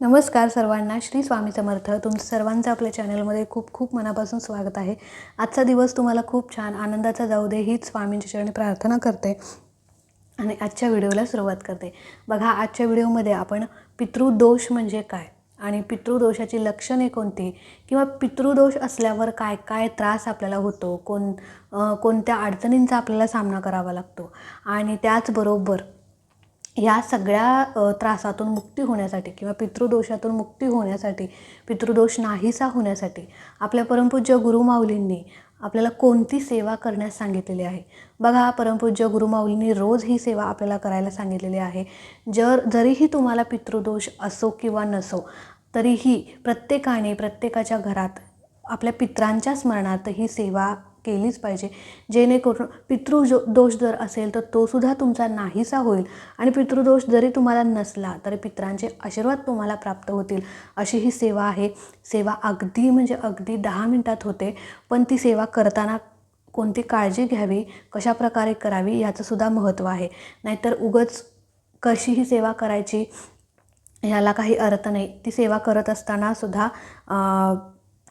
नमस्कार सर्वांना. श्री स्वामी समर्थ. तुमचं सर्वांचं आपल्या चॅनलमध्ये खूप खूप मनापासून स्वागत आहे. आजचा दिवस तुम्हाला खूप छान आनंदाचा जाऊ दे हीच स्वामींच्या चरणी प्रार्थना करते आणि आजच्या व्हिडिओला सुरुवात करते. बघा आजच्या व्हिडिओमध्ये आपण पितृदोष म्हणजे काय आणि पितृदोषाची लक्षणे कोणती किंवा पितृदोष असल्यावर काय काय त्रास आपल्याला होतो कोण कोणत्या अडचणींचा आपल्याला सामना करावा लागतो. आणि त्याचबरोबर या सगळ्या त्रासातून मुक्ती होण्यासाठी किंवा पितृदोषातून मुक्ती होण्यासाठी पितृदोष नाहीसा होण्यासाठी आपल्या परमपूज्य गुरुमाऊलींनी आपल्याला कोणती सेवा करण्यास सांगितलेली आहे? बघा परमपूज्य गुरुमाऊलींनी रोज ही सेवा आपल्याला करायला सांगितलेली आहे. जर जरीही तुम्हाला पितृदोष असो किंवा नसो तरीही प्रत्येकाने प्रत्येकाच्या घरात आपल्या पित्रांच्या स्मरणार्थ ही सेवा केलीच पाहिजे. जेणेकरून पितृ जो दोष जर असेल तर तो सुद्धा तुमचा नाहीसा होईल. आणि पितृदोष जरी तुम्हाला नसला तरी पित्रांचे आशीर्वाद तुम्हाला प्राप्त होतील. अशी ही सेवा आहे. सेवा अगदी म्हणजे अगदी दहा मिनटात होते. पण ती सेवा करताना कोणती काळजी घ्यावी कशा प्रकारे करावी याचंसुद्धा महत्त्व आहे. नाहीतर उगच कशीही सेवा करायची ह्याला काही अर्थ नाही. ती सेवा करत असताना सुद्धा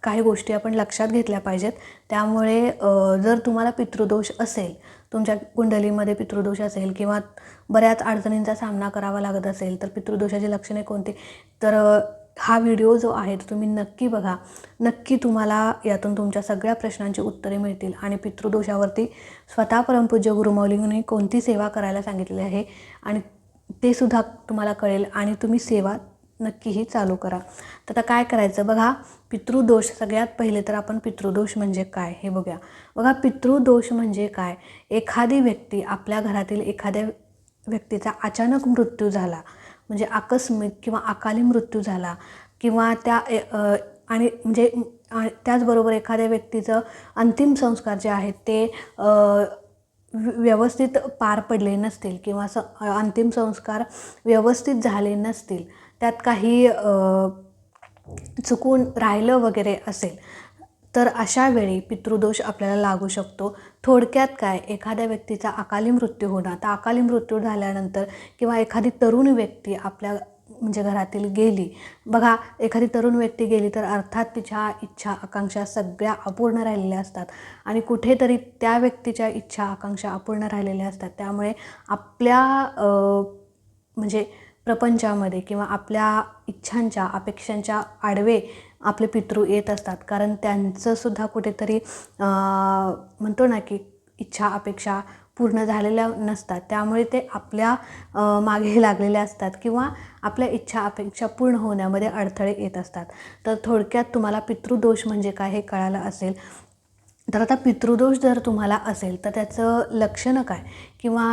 काही गोष्टी आपण लक्षात घेतल्या पाहिजेत. त्यामुळे जर तुम्हाला पितृदोष असेल तुमच्या कुंडलीमध्ये पितृदोष असेल किंवा बऱ्याच अडचणींचा सामना करावा लागत असेल तर पितृदोषाची लक्षणे कोणती? तर हा व्हिडिओ जो आहे तो तुम्ही नक्की बघा. नक्की तुम्हाला यातून तुमच्या सगळ्या प्रश्नांची उत्तरे मिळतील आणि पितृदोषावरती स्वतः परमपूज्य गुरुमौलींनी कोणती सेवा करायला सांगितली आहे आणि ते सुद्धा तुम्हाला कळेल आणि तुम्ही सेवा नक्कीही चालू करा. तर आता काय करायचं? बघा पितृदोष सगळ्यात पहिले तर आपण पितृदोष म्हणजे काय? हे बघूया. बघा पितृदोष म्हणजे काय? एखादी व्यक्ती आपल्या घरातील एखाद्या व्यक्तीचा अचानक मृत्यू झाला म्हणजे आकस्मिक किंवा अकाली मृत्यू झाला किंवा त्या ए- आणि म्हणजे त्याचबरोबर एखाद्या व्यक्तीचं अंतिम संस्कार जे आहेत ते व्यवस्थित पार पडले नसतील किंवा स अंतिम संस्कार व्यवस्थित झाले नसतील त्यात काही चुकून राहिलं वगैरे असेल तर अशा वेळी पितृदोष आपल्याला लागू शकतो. थोडक्यात काय? एखाद्या व्यक्तीचा अकाली मृत्यू होणं आता अकाली मृत्यू झाल्यानंतर किंवा एखादी तरुण व्यक्ती आपल्या म्हणजे घरातील गेली. बघा एखादी तरुण व्यक्ती गेली तर अर्थात तिच्या इच्छा आकांक्षा सगळ्या अपूर्ण राहिलेल्या असतात. आणि कुठेतरी त्या व्यक्तीच्या इच्छा आकांक्षा अपूर्ण राहिलेल्या असतात. त्यामुळे आपल्या म्हणजे प्रपंचामध्ये किंवा आपल्या इच्छांच्या अपेक्षांच्या आडवे आपले पितृ येत असतात. कारण त्यांचंसुद्धा कुठेतरी म्हणतो ना की इच्छा अपेक्षा पूर्ण झालेल्या नसतात. त्यामुळे ते आपल्या मागे लागलेले असतात किंवा आपल्या इच्छा अपेक्षा पूर्ण होण्यामध्ये अडथळे येत असतात. तर थोडक्यात तुम्हाला पितृदोष म्हणजे काय हे कळालं असेल. तर आता पितृदोष जर तुम्हाला असेल तर त्याचं लक्षणं काय? किंवा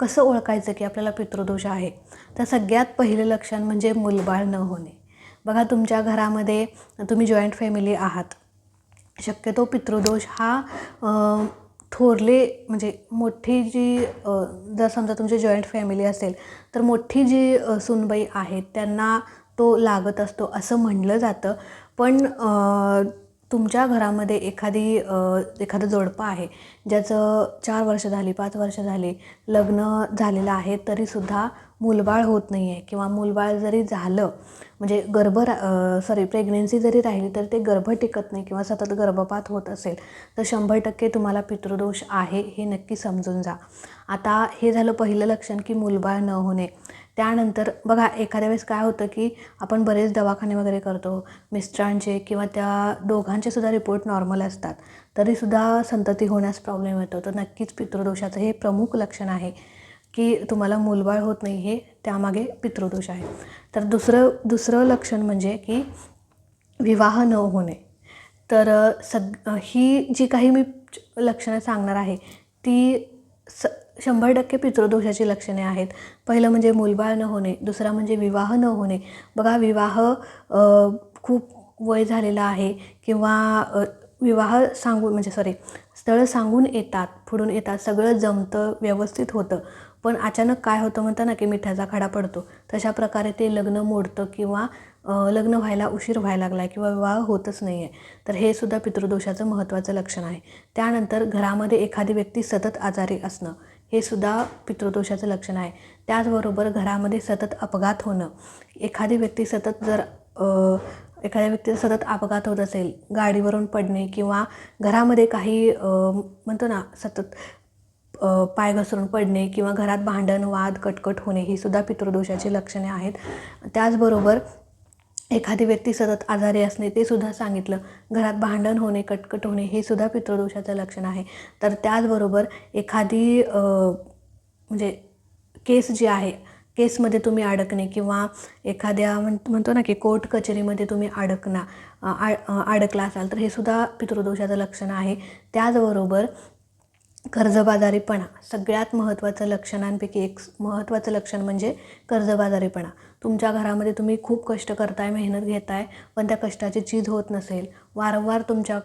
कसं ओळखायचं की आपल्याला पितृदोष आहे? तर सगळ्यात पहिलं लक्षण म्हणजे मुलबाळ न होणे. बघा तुमच्या घरामध्ये तुम्ही जॉईंट फॅमिली आहात. शक्यतो पितृदोष हा थोरले म्हणजे मोठी जी जर समजा तुमची जॉईंट फॅमिली असेल तर मोठी जी सुनबाई आहेत त्यांना तो लागत असतो असं म्हणलं जातं. पण तुमच्या घरामध्ये एखादी एखादं जोडपं आहे ज्याचं चार वर्ष झाली पाच वर्ष झाली लग्न झालेलं आहे तरीसुद्धा मूलबाळ होत नाही आहे किंवा मूलबाळ जरी झालं म्हणजे गर्भ सॉरी प्रेग्नेन्सी जरी राहिली तर ते गर्भ टिकत नाही किंवा सतत गर्भपात होत असेल तर शंभर टक्के तुम्हाला पितृदोष आहे हे नक्की समजून जा. आता हे झालं पहिलं लक्षण की मूलबाळ न होणे. त्यानंतर बघा एखाद्या वेळेस काय होतं की आपण बरेच दवाखाने वगैरे करतो मिस्टरांचे किंवा त्या दोघांचे सुद्धा रिपोर्ट नॉर्मल असतात. तरीसुद्धा संतती होण्यास प्रॉब्लेम येतो. तर नक्कीच पितृदोषाचं हे प्रमुख लक्षण आहे की तुम्हाला मूलबाळ होत नाही हे त्यामागे पितृदोष आहे. तर दुसरं दुसरं लक्षण म्हणजे की विवाह न होणे. तर सग ही जी काही मी लक्षणं सांगणार आहे ती स शंभर टक्के पितृदोषाची लक्षणे आहेत. पहिलं म्हणजे मूलबाळ न होणे दुसरा म्हणजे विवाह न होणे. बघा विवाह खूप वय झालेलं आहे किंवा विवाह सांगून म्हणजे सॉरी स्थळं सांगून येतात पुढून येतात सगळं जमतं व्यवस्थित होतं. पण अचानक काय होतं म्हणतं ना की मिठाचा खडा पडतो. तशा प्रकारे ते लग्न मोडतं किंवा लग्न व्हायला उशीर व्हायला लागला आहे किंवा विवाह होतच नाही आहे तर हे सुद्धा पितृदोषाचं महत्त्वाचं लक्षण आहे. त्यानंतर घरामध्ये एखादी व्यक्ती सतत आजारी असणं. हे सुद्धा पितृदोषाचं लक्षण आहे. त्याचबरोबर घरामध्ये सतत अपघात होणं. एखादी व्यक्ती सतत जर एखाद्या व्यक्तीचा सतत अपघात होत असेल गाडीवरून पडणे किंवा घरामध्ये काही म्हणतो ना सतत पाय घसरून पडणे किंवा घरात भांडण वाद कटकट होणे ही सुद्धा पितृदोषाची लक्षणे आहेत. त्याचबरोबर एखादी व्यक्ती सतत आजारी असणे ते सुद्धा सांगितलं. घरात भांडण होणे कटकट होणे हे सुद्धा पितृदोषाचं लक्षण आहे. तर त्याचबरोबर एखादी म्हणजे केस जी आहे केसमध्ये तुम्ही अडकणे किंवा एखाद्या म्हण म्हणतो ना की कोर्ट कचेरीमध्ये तुम्ही अडकणा आ अडकला असाल तर हे सुद्धा पितृदोषाचं लक्षण आहे. त्याचबरोबर कर्जबाजारीपणा सगळ्यात महत्त्वाचं लक्षणांपैकी एक महत्त्वाचं लक्षण म्हणजे कर्जबाजारीपणा. तुमच्या घरामध्ये तुम्ही खूप कष्ट करताय मेहनत घेताय पण त्या कष्टाची चीज होत नसेल. वारंवार तुमच्या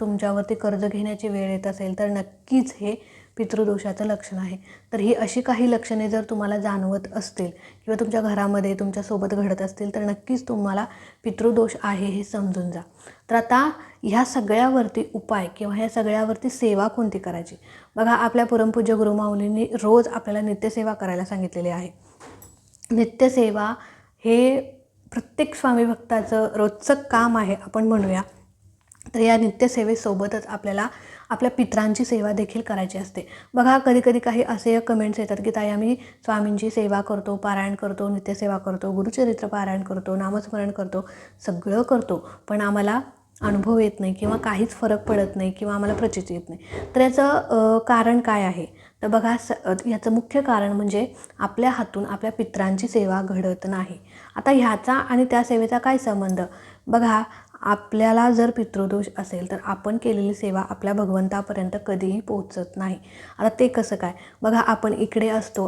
तुमच्यावरती कर्ज घेण्याची वेळ येत असेल तर नक्कीच हे पितृदोषाचं लक्षण आहे. तर ही अशी काही लक्षणे जर तुम्हाला जाणवत असतील किंवा तुमच्या घरामध्ये तुमच्यासोबत घडत असतील तर नक्कीच तुम्हाला पितृदोष आहे हे समजून जा. तर आता ह्या सगळ्यावरती उपाय किंवा ह्या सगळ्यावरती सेवा कोणती करायची? बघा आपल्या परमपूज्य गुरुमाऊलींनी रोज आपल्याला नित्यसेवा करायला सांगितलेली आहे. नित्यसेवा हे प्रत्येक स्वामी भक्ताचं रोजचं काम आहे आपण म्हणूया. तर या नित्यसेवेसोबतच आपल्याला आपल्या पित्रांची सेवा देखील करायची असते. बघा कधीकधी काही असे कमेंट्स येतात की ताई आम्ही स्वामींची सेवा करतो पारायण करतो नित्यसेवा करतो गुरुचरित्र पारायण करतो नामस्मरण करतो सगळं करतो पण आम्हाला अनुभव येत नाही किंवा काहीच फरक पडत नाही किंवा आम्हाला प्रचिती येत नाही. तर याचं कारण काय आहे? तर बघा स याचं मुख्य कारण म्हणजे आपल्या हातून आपल्या पित्रांची सेवा घडत नाही. आता ह्याचा आणि त्या सेवेचा काय संबंध? बघा आपल्याला जर पितृदोष असेल तर आपण केलेली सेवा आपल्या भगवंतापर्यंत कधीही पोहोचत नाही. आता ते कसं काय? बघा आपण इकडे असतो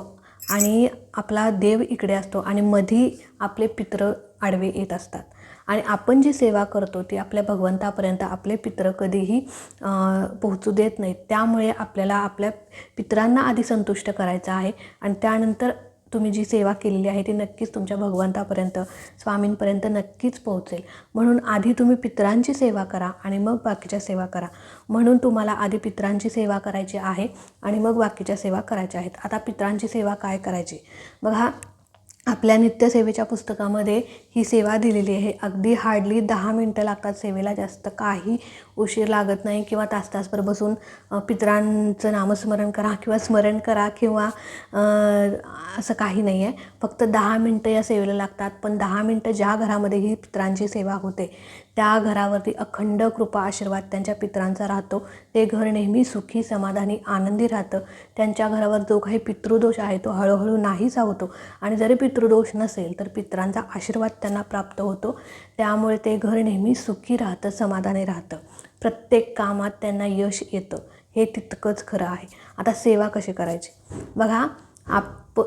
आणि आपला देव इकडे असतो आणि मधी आपले पित्र आडवे येत असतात. आणि आपण जी सेवा करतो ती आपल्या भगवंतापर्यंत आपले पित्र कधीही पोहोचू देत नाहीत. त्यामुळे आपल्याला आपल्या पित्रांना आधी संतुष्ट करायचं आहे. आणि त्यानंतर तुम्ही जी सेवा केलेली आहे ती नक्कीच तुमच्या भगवंतापर्यंत स्वामींपर्यंत नक्कीच पोहोचेल. म्हणून आधी तुम्ही पित्रांची सेवा करा आणि मग बाकीच्या सेवा करा. म्हणून तुम्हाला आधी पित्रांची सेवा करायची आहे आणि मग बाकीच्या सेवा करायच्या आहेत. आता पित्रांची सेवा काय करायची? बघा आपल्या नित्यसेवेच्या पुस्तकामध्ये ही सेवा दिलेली आहे. अगदी हार्डली दहा मिनटं लागतात सेवेला. जास्त काही उशीर लागत नाही किंवा तास तासभर बसून पितरांचं नामस्मरण करा किंवा स्मरण करा किंवा असं काही नाही आहे फक्त दहा मिनटं या सेवेला लागतात पण दहा मिनटं ज्या घरामध्ये ही पितरांची सेवा होते त्या घरावरती अखंड कृपा आशीर्वाद त्यांच्या पितरांचा राहतो. ते घर नेहमी सुखी समाधानी आनंदी राहतं. त्यांच्या घरावर जो काही पितृदोष आहे तो हळूहळू नाहीसा होतो. आणि जरी पितृदोष नसेल तर पितरांचा आशीर्वाद त्यांना प्राप्त होतो. त्यामुळे ते घर नेहमी सुखी राहतं समाधानी राहतं. प्रत्येक कामात त्यांना यश येतं. हे तितकंच खरं आहे. आता सेवा कशी करायची? बघा आप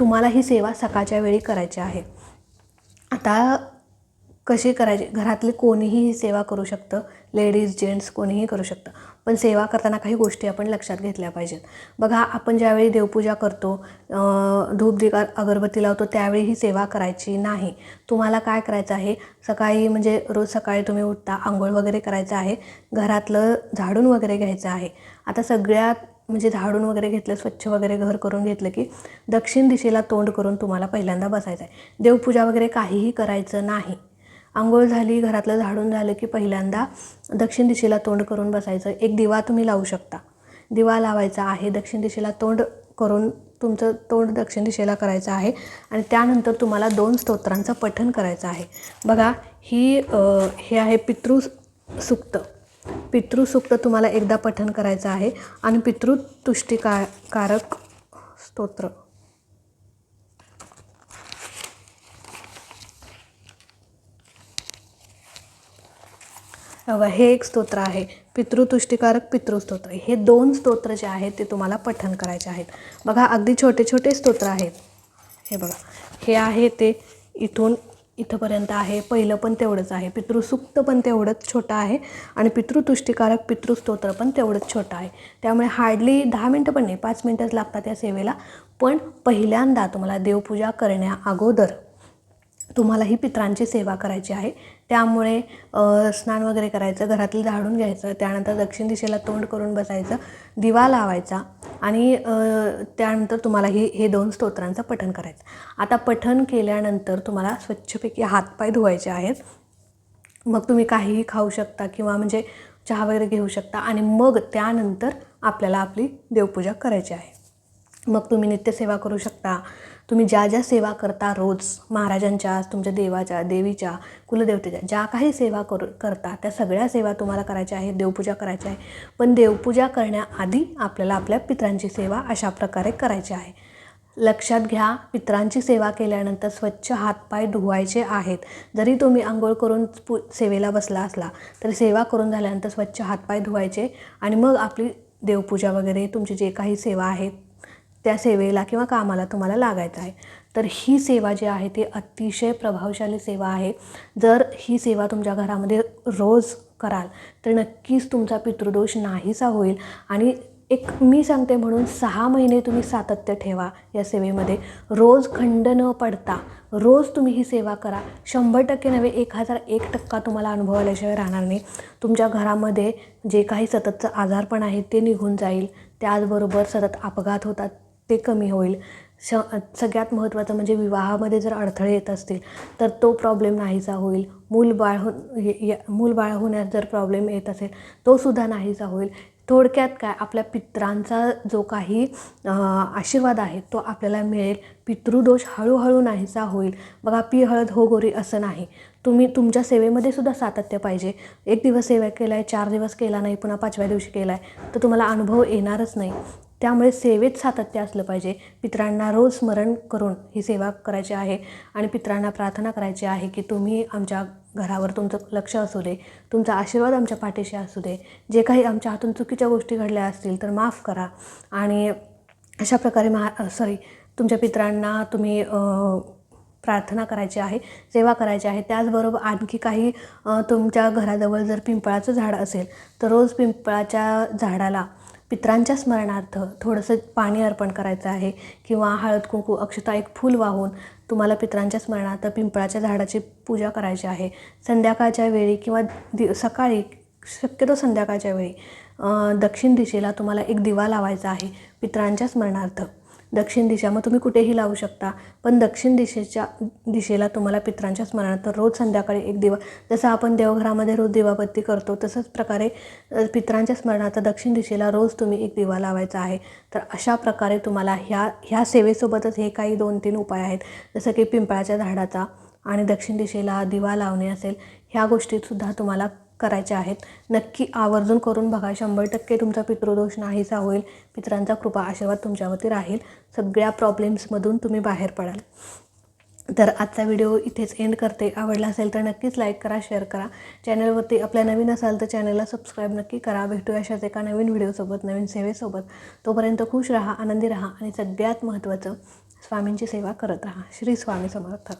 तुम्हाला ही सेवा सकाळच्या वेळी करायची आहे. आता कशी करायची? घरातले कोणीही ही सेवा करू शकतं. लेडीज जेंट्स कोणीही करू शकतं. पण सेवा करताना काही गोष्टी आपण लक्षात घेतल्या पाहिजेत. बघा आपण ज्यावेळी देवपूजा करतो धूप दिवा अगरबत्ती लावतो त्यावेळी ही सेवा करायची नाही. तुम्हाला काय करायचं आहे? सकाळी म्हणजे रोज सकाळी तुम्ही उठता आंघोळ वगैरे करायचं आहे. घरातलं झाडून वगैरे घ्यायचं आहे. आता सगळ्यात म्हणजे झाडून वगैरे घेतलं स्वच्छ वगैरे घर करून घेतलं की दक्षिण दिशेला तोंड करून तुम्हाला पहिल्यांदा बसायचं आहे देवपूजा वगैरे काहीही करायचं नाही. आंघोळ झाली घरातलं झाडून झालं की पहिल्यांदा दक्षिण दिशेला तोंड करून बसायचं. एक दिवा तुम्ही लावू शकता. दिवा लावायचा आहे दक्षिण दिशेला तोंड करून तुमचं तोंड दक्षिण दिशेला करायचं आहे आणि त्यानंतर तुम्हाला दोन स्तोत्रांचं पठण करायचं आहे. बघा ही हे आहे पितृ सुक्त पितृसुक्त तुम्हाला एकदा पठण करायचं आहे आणि पितृतुष्टिका कारक स्तोत्र. हे एक स्तोत्र आहे. पितृतुष्टिकारक पितृस्तोत्र. हे दोन स्तोत्र जे आहेत ते तुम्हाला पठण करायचे आहेत. बघा अगदी छोटे छोटे स्तोत्र आहेत. हे बघा. हे आहे ते इथून इथंपर्यंत आहे. पहिलं पण तेवढंच आहे. पितृसुक्त पण तेवढंच छोटं आहे आणि पितृतुष्टिकारक पितृस्तोत्र पण तेवढंच छोटं आहे. त्यामुळे हार्डली दहा मिनटं पण नाही पाच मिनटंच लागतात या सेवेला. पण पहिल्यांदा तुम्हाला देवपूजा करण्या अगोदर तुम्हाला ही पित्रांची सेवा करायची आहे. त्यामुळे स्नान वगैरे करायचं घरातलं झाडून घ्यायचं त्यानंतर दक्षिण दिशेला तोंड करून बसायचं दिवा लावायचा आणि त्यानंतर तुम्हाला ही हे दोन स्तोत्रांचं पठण करायचं. आता पठण केल्यानंतर तुम्हाला स्वच्छपैकी हातपाय धुवायचे आहेत. मग तुम्ही काहीही खाऊ शकता किंवा म्हणजे चहा वगैरे घेऊ शकता आणि मग त्यानंतर आपल्याला आपली देवपूजा करायची आहे. मग तुम्ही नित्यसेवा करू शकता तुम्ही ज्या ज्या सेवा करता रोज महाराजांच्या तुमच्या देवाच्या देवीच्या कुलदेवतेच्या ज्या काही सेवा करू करता त्या सगळ्या सेवा तुम्हाला करायच्या आहेत देवपूजा करायची आहे. पण देवपूजा करण्याआधी आपल्याला आपल्या पित्रांची सेवा अशा प्रकारे करायची आहे. लक्षात घ्या पित्रांची सेवा केल्यानंतर स्वच्छ हातपाय धुवायचे आहेत. जरी तुम्ही आंघोळ करून पू सेवेला बसला असला तरी सेवा करून झाल्यानंतर स्वच्छ हातपाय धुवायचे आणि मग आपली देवपूजा वगैरे तुमची जे काही सेवा आहेत त्या सेवेला किंवा कामाला तुम्हाला लागायचं आहे. तर ही सेवा जी आहे ती अतिशय प्रभावशाली सेवा आहे. जर ही सेवा तुमच्या घरामध्ये रोज कराल तर नक्कीच तुमचा पितृदोष नाहीसा होईल. आणि एक मी सांगते म्हणून सहा महिने तुम्ही सातत्य ठेवा या सेवेमध्ये. रोज खंड न पडता रोज तुम्ही ही सेवा करा. शंभर टक्के नव्हे एक हजार एक टक्का तुम्हाला अनुभव आल्याशिवाय राहणार नाही. तुमच्या घरामध्ये जे काही सततचं आजारपण आहे ते निघून जाईल. त्याचबरोबर सतत अपघात होतात. ते कमी होईल. श सगळ्यात महत्त्वाचं म्हणजे विवाहामध्ये जर अडथळे येत असतील तर तो प्रॉब्लेम नाहीसा होईल. मूल बाळ हो ये- मूल बाळ होण्यास जर प्रॉब्लेम येत असेल तोसुद्धा नाहीसा होईल. थोडक्यात काय आपल्या पित्रांचा जो काही आशीर्वाद आहे तो आपल्याला मिळेल. पितृदोष हळूहळू नाहीसा होईल. बघा पी हळद हो गोरी असं नाही. तुम्ही तुमच्या सेवेमध्ये सुद्धा सातत्य पाहिजे. एक दिवस सेवा केला आहे चार दिवस केला नाही पुन्हा पाचव्या दिवशी केला आहे तर तुम्हाला अनुभव येणारच नाही. त्यामुळे सेवेत सातत्य असलं पाहिजे. पित्रांना रोज स्मरण करून ही सेवा करायची आहे आणि पित्रांना प्रार्थना करायची आहे की तुम्ही आमच्या घरावर तुमचं लक्ष असू दे तुमचा आशीर्वाद आमच्या पाठीशी असू दे. जे काही आमच्या हातून चुकीच्या गोष्टी घडल्या असतील तर माफ करा. आणि अशा प्रकारे महा सॉरी तुमच्या पित्रांना तुम्ही प्रार्थना करायची आहे सेवा करायची आहे. त्याचबरोबर आणखी काही तुमच्या घराजवळ जर पिंपळाचं झाड असेल तर रोज पिंपळाच्या झाडाला पित्रांच्या स्मरणार्थ थोडंसं पाणी अर्पण करायचं आहे किंवा हळद कुंकू अक्षता एक फूल वाहून तुम्हाला पित्रांच्या स्मरणार्थ पिंपळाच्या झाडाची पूजा करायची आहे. संध्याकाळच्या वेळी किंवा दि सकाळी शक्यतो संध्याकाळच्या वेळी दक्षिण दिशेला तुम्हाला एक दिवा लावायचा आहे पित्रांच्या स्मरणार्थ. दक्षिण दिशा मग तुम्ही कुठेही लावू शकता. पण दक्षिण दिशेच्या दिशेला तुम्हाला पित्रांच्या स्मरणार्थ रोज संध्याकाळी एक दिवा जसं आपण देवघरामध्ये रोज दिवाबत्ती करतो तसंच प्रकारे पित्रांच्या स्मरणार्थ दक्षिण दिशेला रोज तुम्ही एक दिवा लावायचा आहे. तर अशा प्रकारे तुम्हाला ह्या ह्या सेवेसोबतच हे काही दोन तीन उपाय आहेत. जसं की पिंपळाच्या झाडाचा आणि दक्षिण दिशेला दिवा लावणे असेल ह्या गोष्टीतसुद्धा तुम्हाला करायच्या आहेत. नक्की आवर्जून करून बघा. शंभर टक्के तुमचा पितृदोष नाहीसा होईल. पितरांचा कृपा आशीर्वाद तुमच्यावरती राहील. सगळ्या प्रॉब्लेम्समधून तुम्ही बाहेर पडाल. तर आजचा व्हिडिओ इथेच एंड करते. आवडला असेल तर नक्कीच लाईक करा शेअर करा. चॅनलवरती आपल्या नवीन असाल तर चॅनलला सबस्क्राईब नक्की करा. भेटू अशाच एका नवीन व्हिडिओसोबत नवीन सेवेसोबत. तोपर्यंत खुश राहा आनंदी राहा आणि सगळ्यात महत्त्वाचं स्वामींची सेवा करत राहा. श्री स्वामी समर्थ.